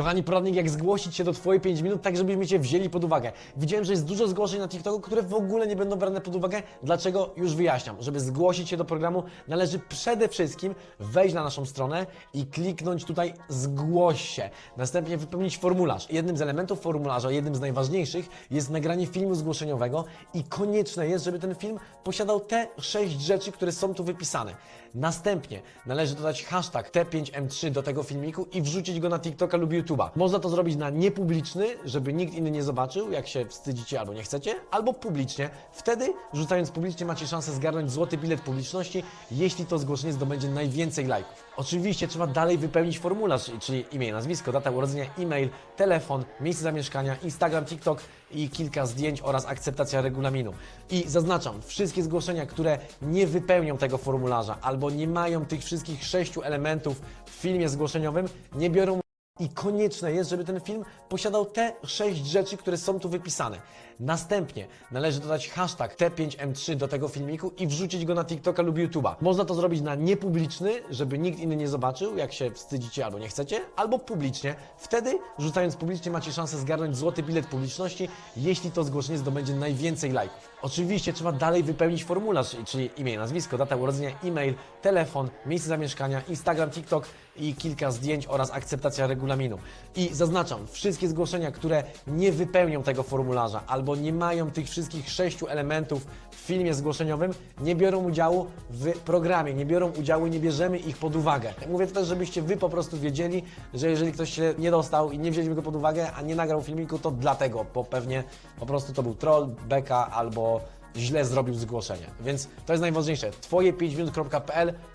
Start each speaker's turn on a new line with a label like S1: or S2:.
S1: Kochani, poradnik jak zgłosić się do Twoje 5 minut, tak żebyśmy Cię wzięli pod uwagę. Widziałem, że jest dużo zgłoszeń na TikToku, które w ogóle nie będą brane pod uwagę. Dlaczego? Już wyjaśniam. Żeby zgłosić się do programu, należy przede wszystkim wejść na naszą stronę i kliknąć tutaj zgłoś się. Następnie wypełnić formularz. Jednym z elementów formularza, jednym z najważniejszych jest nagranie filmu zgłoszeniowego i konieczne jest, żeby ten film posiadał te sześć rzeczy, które są tu wypisane. Następnie należy dodać hashtag T5M3 do tego filmiku i wrzucić go na TikToka lub YouTube'a. Można to zrobić na niepubliczny, żeby nikt inny nie zobaczył, jak się wstydzicie albo nie chcecie, albo publicznie. Wtedy, rzucając publicznie, macie szansę zgarnąć złoty bilet publiczności, jeśli to zgłoszenie zdobędzie najwięcej lajków. Oczywiście trzeba dalej wypełnić formularz, czyli imię, nazwisko, data urodzenia, e-mail, telefon, miejsce zamieszkania, Instagram, TikTok i kilka zdjęć oraz akceptacja regulaminu. I zaznaczam, wszystkie zgłoszenia, które nie wypełnią tego formularza albo nie mają tych wszystkich sześciu elementów w filmie zgłoszeniowym, nie biorą i konieczne jest, żeby ten film posiadał te sześć rzeczy, które są tu wypisane. Następnie należy dodać hashtag T5M3 do tego filmiku i wrzucić go na TikToka lub YouTube'a. Można to zrobić na niepubliczny, żeby nikt inny nie zobaczył, jak się wstydzicie albo nie chcecie, albo publicznie. Wtedy, rzucając publicznie, macie szansę zgarnąć złoty bilet publiczności, jeśli to zgłoszenie zdobędzie najwięcej lajków. Oczywiście trzeba dalej wypełnić formularz, czyli imię, nazwisko, data urodzenia, e-mail, telefon, miejsce zamieszkania, Instagram, TikTok i kilka zdjęć oraz akceptacja regulaminu. I zaznaczam, wszystkie zgłoszenia, które nie wypełnią tego formularza albo nie mają tych wszystkich sześciu elementów w filmie zgłoszeniowym, nie biorą udziału w programie, nie biorą udziału, nie bierzemy ich pod uwagę. Mówię to też, żebyście Wy po prostu wiedzieli, że jeżeli ktoś się nie dostał i nie wzięliśmy go pod uwagę, a nie nagrał filmiku, to dlatego, bo pewnie po prostu to był troll, beka albo źle zrobił zgłoszenie. Więc to jest najważniejsze. Twoje5minut.pl